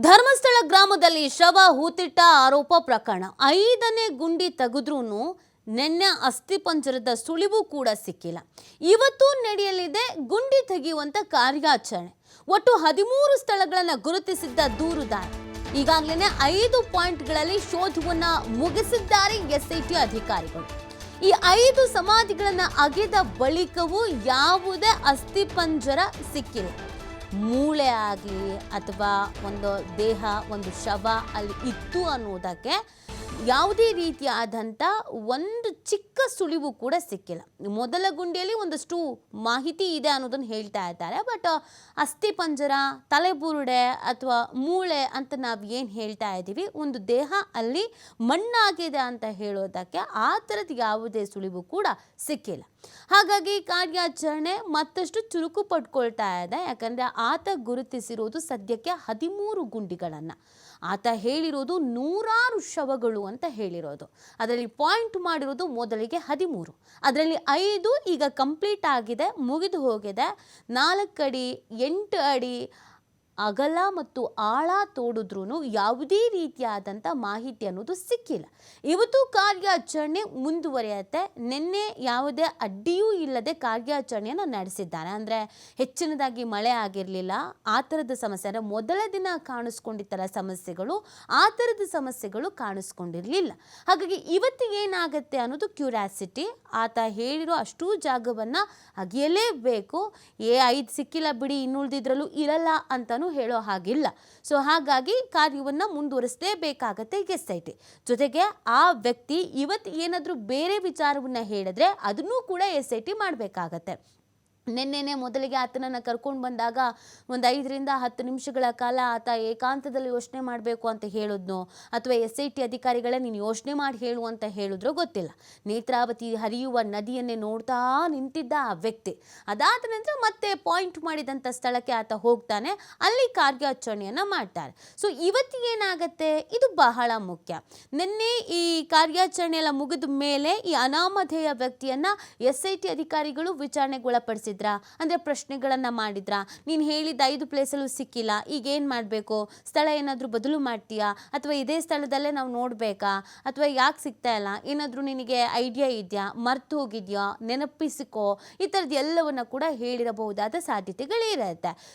ಧರ್ಮಸ್ಥಳ ಗ್ರಾಮದಲ್ಲಿ ಶವ, ಹೂತಿಟ್ಟ ಆರೋಪ ಪ್ರಕರಣ. ಐದನೇ ಗುಂಡಿ ತೆಗೆದ್ರೂ ನಿನ್ನೆ ಅಸ್ಥಿಪಂಜರದ ಸುಳಿವು ಕೂಡ ಸಿಕ್ಕಿಲ್ಲ. ಇವತ್ತು ನಡೆಯಲಿದೆ ಗುಂಡಿ ತೆಗೆಯುವಂತ ಕಾರ್ಯಾಚರಣೆ. ಒಟ್ಟು ಹದಿಮೂರು ಸ್ಥಳಗಳನ್ನು ಗುರುತಿಸಿದ್ದ ದೂರುದಾರ ಈಗಾಗಲೇ ಐದು ಪಾಯಿಂಟ್ಗಳಲ್ಲಿ ಶೋಧವನ್ನ ಮುಗಿಸಿದ್ದಾರೆ ಎಸ್ಐಟಿ ಅಧಿಕಾರಿಗಳು. ಈ ಐದು ಸಮಾಧಿಗಳನ್ನು ಅಗೆದ ಬಳಿಕವೂ ಯಾವುದೇ ಅಸ್ಥಿಪಂಜರ ಸಿಕ್ಕಿಲ್ಲ. ಮೂಳೆ ಆಗಲಿ ಅಥವಾ ಒಂದು ದೇಹ ಒಂದು ಶವ ಅಲ್ಲಿ ಇತ್ತು ಅನ್ನೋದಕ್ಕೆ ಯಾವುದೇ ರೀತಿಯಾದಂಥ ಒಂದು ಚಿಕ್ಕ ಸುಳಿವು ಕೂಡ ಸಿಕ್ಕಿಲ್ಲ. ಮೊದಲ ಗುಂಡಿಯಲ್ಲಿ ಒಂದಷ್ಟು ಮಾಹಿತಿ ಇದೆ ಅನ್ನೋದನ್ನು ಹೇಳ್ತಾ ಇದ್ದಾರೆ. ಬಟ್ ಅಸ್ಥಿ ಪಂಜರ, ತಲೆಬುರುಡೆ ಅಥವಾ ಮೂಳೆ ಅಂತ ನಾವು ಏನು ಹೇಳ್ತಾ ಇದ್ದೀವಿ ಒಂದು ದೇಹ ಅಲ್ಲಿ ಮಣ್ಣಾಗಿದೆ ಅಂತ ಹೇಳೋದಕ್ಕೆ ಆ ಥರದ ಯಾವುದೇ ಸುಳಿವು ಕೂಡ ಸಿಕ್ಕಿಲ್ಲ. ಹಾಗಾಗಿ ಕಾರ್ಯಾಚರಣೆ ಮತ್ತಷ್ಟು ಚುರುಕು ಪಡ್ಕೊಳ್ತಾ ಇದೆ. ಯಾಕಂದರೆ ಆತ ಗುರುತಿಸಿರೋದು ಸದ್ಯಕ್ಕೆ ಹದಿಮೂರು ಗುಂಡಿಗಳನ್ನು. ಆತ ಹೇಳಿರೋದು ನೂರಾರು ಶವಗಳು ಅಂತ ಹೇಳಿರೋದು. ಅದರಲ್ಲಿ ಪಾಯಿಂಟ್ ಮಾಡಿರೋದು ಮೊದಲಿಗೆ ಹದಿಮೂರು. ಅದರಲ್ಲಿ ಐದು ಈಗ ಕಂಪ್ಲೀಟ್ ಆಗಿದೆ, ಮುಗಿದು ಹೋಗಿದೆ. ನಾಲ್ಕು ಅಡಿ ಎಂಟು ಅಡಿ ಅಗಲ ಮತ್ತು ಆಳ ತೋಡಿದ್ರೂ ಯಾವುದೇ ರೀತಿಯಾದಂಥ ಮಾಹಿತಿ ಅನ್ನೋದು ಸಿಕ್ಕಿಲ್ಲ. ಇವತ್ತು ಕಾರ್ಯಾಚರಣೆ ಮುಂದುವರಿಯುತ್ತೆ. ನಿನ್ನೆ ಯಾವುದೇ ಅಡ್ಡಿಯೂ ಇಲ್ಲದೆ ಕಾರ್ಯಾಚರಣೆಯನ್ನು ನಡೆಸಿದ್ದಾರೆ. ಅಂದರೆ ಹೆಚ್ಚಿನದಾಗಿ ಮಳೆ ಆಗಿರಲಿಲ್ಲ, ಆ ಥರದ ಸಮಸ್ಯೆ ಅಂದರೆ ಮೊದಲ ದಿನ ಕಾಣಿಸ್ಕೊಂಡಿದ್ದರ ಸಮಸ್ಯೆಗಳು, ಆ ಥರದ ಸಮಸ್ಯೆಗಳು ಕಾಣಿಸ್ಕೊಂಡಿರಲಿಲ್ಲ. ಹಾಗಾಗಿ ಇವತ್ತು ಏನಾಗುತ್ತೆ ಅನ್ನೋದು ಕ್ಯೂರಿಯಾಸಿಟಿ ಆತ ಹೇಳಿರೋ ಅಷ್ಟೂ ಜಾಗವನ್ನು ಅಗಿಯಲೇಬೇಕು. ಏ ಐದು ಸಿಕ್ಕಿಲ್ಲ ಬಿಡಿ, ಇನ್ನುಳಿದಿದ್ರಲ್ಲೂ ಇರಲ್ಲ ಅಂತಲೂ ಹೇಳೋ ಹಾಗಿಲ್ಲ. ಸೊ ಹಾಗಾಗಿ ಕಾರ್ಯವನ್ನು ಮುಂದುವರಿಸಲೇಬೇಕಾಗತ್ತೆ ಎಸ್ ಐ ಟಿ ಜೊತೆಗೆ ಆ ವ್ಯಕ್ತಿ ಇವತ್ತು ಏನಾದರೂ ಬೇರೆ ವಿಚಾರವನ್ನು ಹೇಳಿದ್ರೆ ಅದನ್ನೂ ಕೂಡ ಎಸ್ ಐ ಟಿ ಮಾಡಬೇಕಾಗತ್ತೆ. ನಿನ್ನೆನೆ ಮೊದಲಿಗೆ ಆತನನ್ನು ಕರ್ಕೊಂಡು ಬಂದಾಗ ಒಂದು ಐದರಿಂದ ಹತ್ತು ನಿಮಿಷಗಳ ಕಾಲ ಆತ ಏಕಾಂತದಲ್ಲಿ ಯೋಚನೆ ಮಾಡಬೇಕು ಅಂತ ಹೇಳಿದ್ನೋ. ಅಥವಾ ಎಸ್ ಐ ಟಿ ಅಧಿಕಾರಿಗಳೇ ನೀನು ಯೋಚನೆ ಮಾಡಿ ಹೇಳು ಅಂತ ಹೇಳಿದ್ರೋ ಗೊತ್ತಿಲ್ಲ. ನೇತ್ರಾವತಿ ಹರಿಯುವ ನದಿಯನ್ನೇ ನೋಡ್ತಾ ನಿಂತಿದ್ದ ಆ ವ್ಯಕ್ತಿ. ಅದಾದ ನಂತರ ಮತ್ತೆ ಪಾಯಿಂಟ್ ಮಾಡಿದಂಥ ಸ್ಥಳಕ್ಕೆ ಆತ ಹೋಗ್ತಾನೆ. ಅಲ್ಲಿ ಕಾರ್ಯಾಚರಣೆಯನ್ನು ಮಾಡ್ತಾರೆ. ಸೊ ಇವತ್ತು ಏನಾಗತ್ತೆ? ಇದು ಬಹಳ ಮುಖ್ಯ. ನಿನ್ನೆ ಈ ಕಾರ್ಯಾಚರಣೆ ಎಲ್ಲ ಮುಗಿದ ಮೇಲೆ ಈ ಅನಾಮಧೇಯ ವ್ಯಕ್ತಿಯನ್ನ ಎಸ್ ಐ ಟಿ ಅಧಿಕಾರಿಗಳು ವಿಚಾರಣೆಗೊಳಪಡಿಸಿದ್ರ ಅಂದರೆ ಪ್ರಶ್ನೆಗಳನ್ನು ಮಾಡಿದ್ರ? ನೀನು ಹೇಳಿದ ಐದು ಪ್ಲೇಸಲ್ಲೂ ಸಿಕ್ಕಿಲ್ಲ, ಈಗ ಏನು ಮಾಡಬೇಕು? ಸ್ಥಳ ಏನಾದರೂ ಬದಲು ಮಾಡ್ತೀಯಾ? ಅಥವಾ ಇದೇ ಸ್ಥಳದಲ್ಲೇ ನಾವು ನೋಡಬೇಕಾ? ಅಥವಾ ಯಾಕೆ ಸಿಗ್ತಾ ಇಲ್ಲ? ಏನಾದರೂ ನಿನಗೆ ಐಡಿಯಾ ಇದೆಯಾ? ಮರ್ತು ಹೋಗಿದೆಯಾ? ನೆನಪಿಸಿಕೋ? ಈ ಥರದ್ದು ಎಲ್ಲವನ್ನು ಕೂಡ ಹೇಳಿರಬಹುದಾದ ಸಾಧ್ಯತೆಗಳೇ ಇರುತ್ತೆ